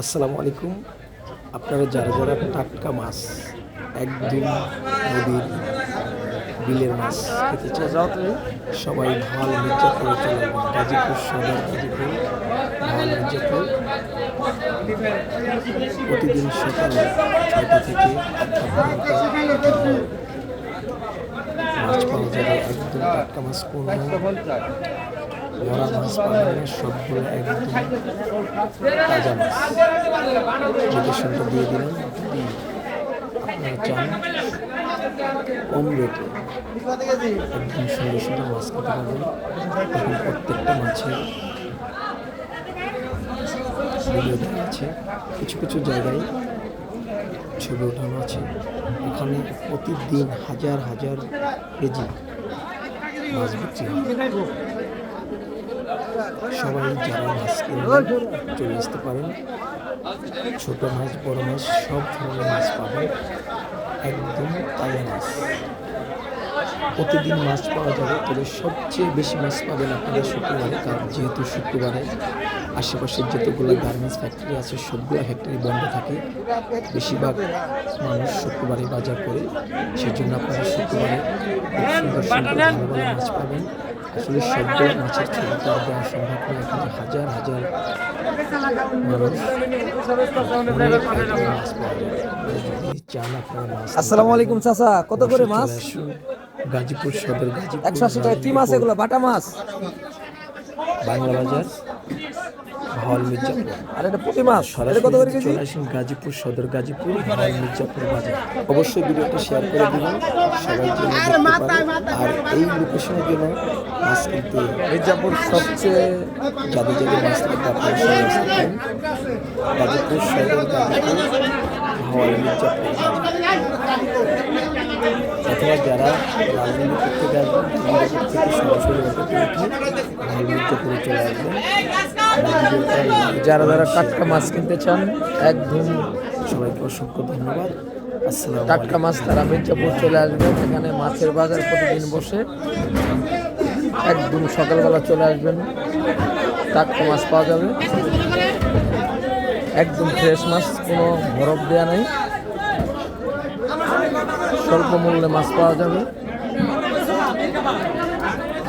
আসসালামু আলাইকুম। আপনারা যারা যারা টাটকা মাছ, একদম নদীর বিলের মাছ খেতে চান, সবাই ভালো মির্জাপুরে চলে গাজীপুর সদর গাজীপুর, ভালো মির্জাপুর প্রতিদিন সকালে ছয়টা থেকে মাছ পাওয়া যাবে, একদম টাটকা মাছ কোনো মরা মাছ সবগুলো একদম তাজা মাছ। লোকেশনটা দিয়ে দিলাম আপনারা চান কম রেটে একদম সুন্দর সুন্দর মাছ খেতে পারবেন। এখন প্রত্যেকটা মাছের আছে। কিছু কিছু জায়গায় ছবি ওঠানো আছে। এখানে প্রতিদিন হাজার হাজার কেজি মাছ বিক্রি হয়। সবাই যারা মাছ কিনবেন চলে আসতে পারেন। ছোট মাছ, বড় মাছ, সব ধরনের মাছ পাবেন। একদম তাজা মাছ। প্রতিদিন মাছ পাওয়া যাবে, তবে সবচেয়ে বেশি মাছ পাবেন আপনারা শুক্রবারে, কারণ যেহেতু শুক্রবারে আশেপাশের যতগুলো গার্মেন্টস ফ্যাক্টরি আছে সবগুলো ফ্যাক্টরি বন্ধ থাকে। বেশিরভাগ মানুষ শুক্রবারে বাজার করে সেই জন্য আপনারা শুক্রবারে সুন্দর সুন্দর ভালো ভালো মাছ পাবেন। আসলে সবগুলো মাছের ছবি তো দেওয়া সম্ভব নয় এখানে হাজার হাজার আসসালামু আলাইকুম চাচা কত করে মাছ? গাজীপুর সদর গাজীপুর একশো আশি টাকা কি মাছ এগুলো? বাটা মাছ? বাংলা বাজার। ভাওয়াল মির্জাপুর। আর এটা পুঁটি মাছ এটা কত করে চলে আসুন গাজীপুর সদর গাজীপুর ভাওয়াল মির্জাপুর বাজার। অবশ্যই ভিডিওটা শেয়ার করে দিবেন সবাই আর এই লোকেশনের জন্য মাছ কিনতে মির্জাপুর সবচেয়ে যাদের যাদের মাছ কিনতে আপনারা সবাই আসতে গাজীপুর সদর গাজীপুর ভাওয়াল মির্জাপুর অথবা যারা রাজনীতি থেকে আসবেন থেকে সরাসরি মির্জাপুরে চলে আসবেন। যারা যারা টাটকা মাছ কিনতে চান, একদম সবাইকে অসংখ্য ধন্যবাদ। টাটকা মাছ তারা মির্জাপুর চলে আসবেন এখানে মাছের বাজার প্রতিদিন বসে। একদম সকালবেলা চলে আসবেন, টাটকা মাছ পাওয়া যাবে। একদম ফ্রেশ মাছ, কোনো বরফ দেওয়া নেই। স্বল্প মূল্যে মাছ পাওয়া যাবে।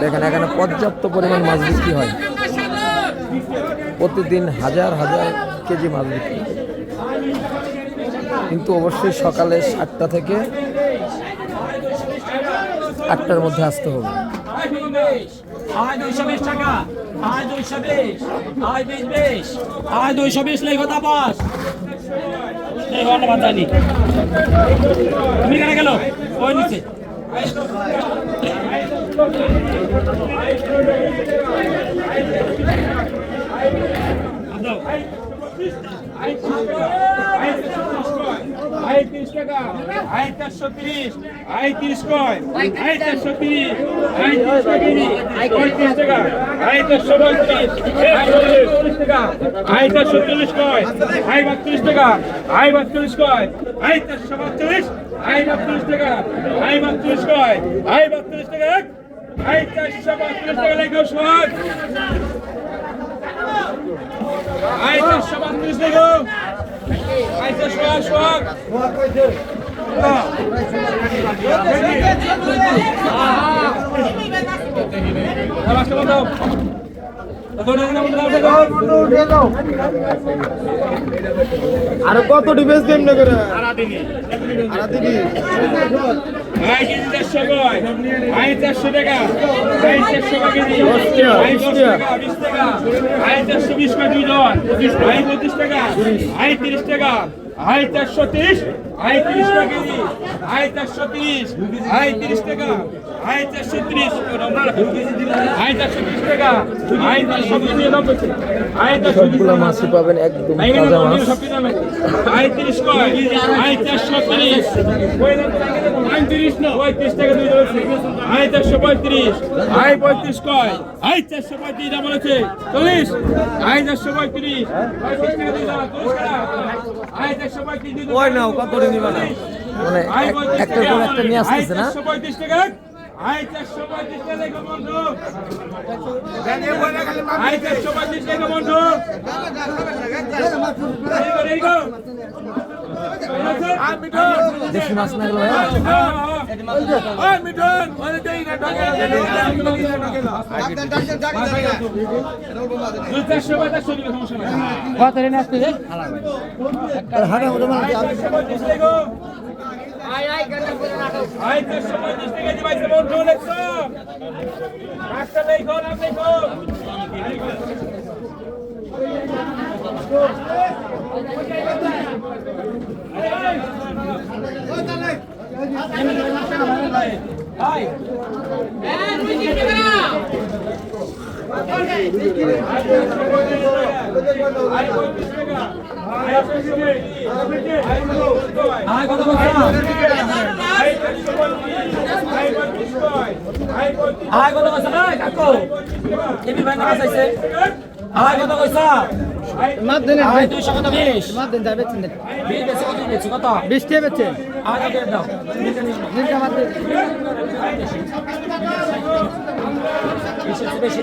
দেখেন এখানে পর্যাপ্ত পরিমাণ মাছ বিক্রি হয়। প্রতিদিন হাজার হাজার কেজি মাছ বিক্রি কিন্তু অবশ্যই সকালে সাতটা থেকে আটটার মধ্যে আসতে হবে। গেল? ওই নিচে আই তিরিশ টাকা আই চারশো তিরিশ আই তিরিশ কয় আই চারশো তিরিশ আই তিরিশ কেজি পঁয়ত্রিশ টাকা আই চারশো পঁয়ত্রিশ চল্লিশ টাকা আই চারশো চল্লিশ কয় আই বত্রিশ টাকা আই বত্রিশ কয় আই চারশো বত্রিশ আই বত্রিশ টাকা আই বত্রিশ কয় আই বত্রিশ টাকা আই চারশো বত্রিশ টাকা লেখো সোহাগ আই চারশো বত্রিশ লেখো। আই চারশো সোহাগ আর কত ডিফেন্স গেম না করে আই পঁচিশ টাকা। আই তিরিশ টাকা। আই চারশো তিরিশ আই তিরিশ টাকা কেজি আই চারশো তিরিশ আই তিরিশ টাকা আই চারশো তিরিশ আই চারশো তিরিশ টাকা আই চারশো নিরানব্বই আই সবগুলো মাছই পাবেন একদম তাজা মাছ আই তিরিশ কয় আই চারশো তিরিশ আই তিরিশ না পঁয়ত্রিশ টাকা দুই আই চারশো পঁয়ত্রিশ আই পঁয়ত্রিশ কয় আই চারশো পঁয়ত্রিশ বলেছে চল্লিশ আই চারশো পঁয়ত্রিশ পঁয়ত্রিশ টাকা দুই চল্লিশ টাকা আই চারশো পঁয়ত্রিশ দুই ওই নাও কত নিবা না মানে একটার পর একটা নিয়ে আসতেছে না দেশি মাছ না। দুই চারশো বা চারশো দিকে সমস্যা নাই হাটের মধ্যে মানে চারশো পঁয়ত্রিশ টাকা দিয়ে বাইশে বন্ধু লেখছো একটা লেখো নাম লেখো আয় কত কাকু ভাই। চাইছে আয় কত কইছা মাপ দেন আয় 200 কত 20 মাপ দেন। যাবে চিন্তা 20 বেশি? কত? দিচ্ছ কত 20 টাকা বেচছেন বেশি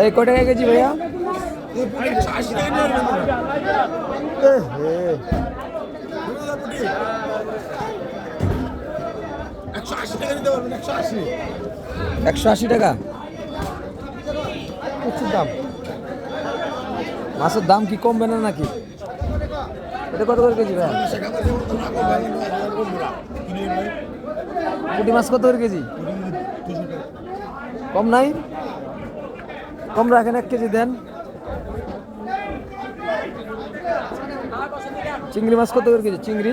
এই কত টাকা কেজি ভাইয়া? একশো আশি টাকা প্রচুর দাম। মাছের দাম কি কমবে না নাকি? এটা কত করে কেজি ভাই মাছ কত করে কেজি? কম নাই? কম রাখেন, এক কেজি দেন। চিংড়ি মাছ কত করে কেজি? চিংড়ি?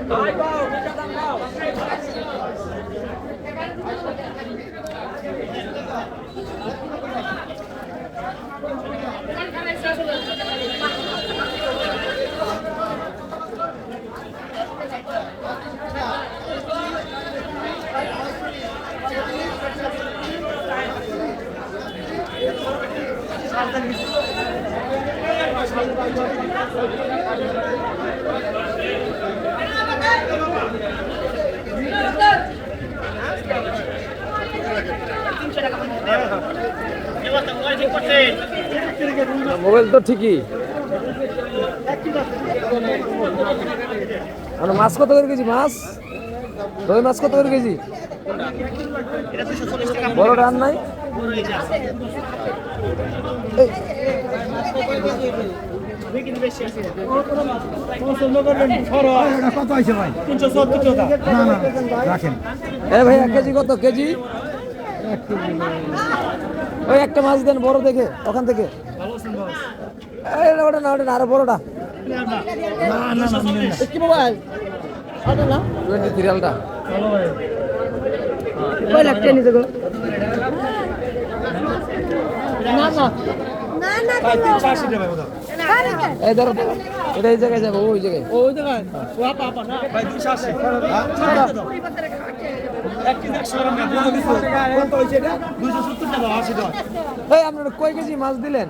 মোবাইল তো ঠিকই। মানে মাছ কত করে কেজি মাছ? রুই মাছ কত করে কেজি? বড় রান নাই? এ ভাই এক কেজি কত? কেজি? ওই একটা মাছ দেন বড় দেখে ওখান থেকে। না, ওটা না ওটা না আরও বড়টা। কি মোবাইল টোয়েন্টি থ্রি আলটা লাখ টাকা নিতে গো না না। এই ধরো ধরো। এটা এই জায়গায় যাব ওই জায়গায় ওই জায়গায় ও আপা আপা না ভাই 280 কত হইছে এটা 270 টাকা 80 টাকা এই আপনারা কয় কেজি মাছ দিলেন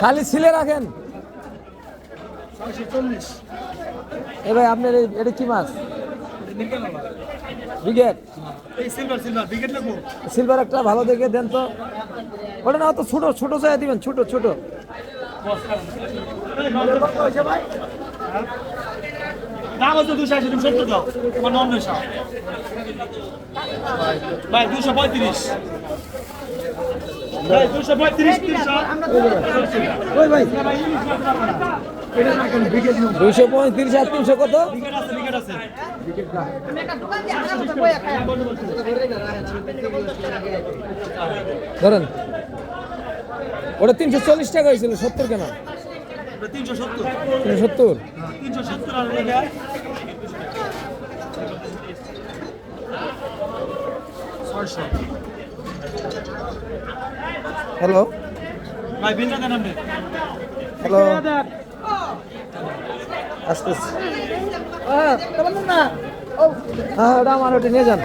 খালি ছিলে রাখেন 440 এ ভাই আপনার এটা কি মাছ সিলভার একটা ভালো দেখে দেন তো। ওটা না তো ছোট ছোট চাই দিবেন ছোট ছোট। দাম হচ্ছে দুশো আশি তুমি সত্তর দাও। তোমার নন ভাই দুশো পঁয়ত্রিশ। ভাই দুশো পঁয়ত্রিশ আর তিনশো কত? আছে। ধরেন ওটা তিনশো চল্লিশ টাকা হয়েছিল সত্তর কেন। তিনশো সত্তর। তিনশো সত্তর? হ্যালো? হ্যালো? আসতেছি। হ্যাঁ ওটা আমার ওটা নিয়ে যান।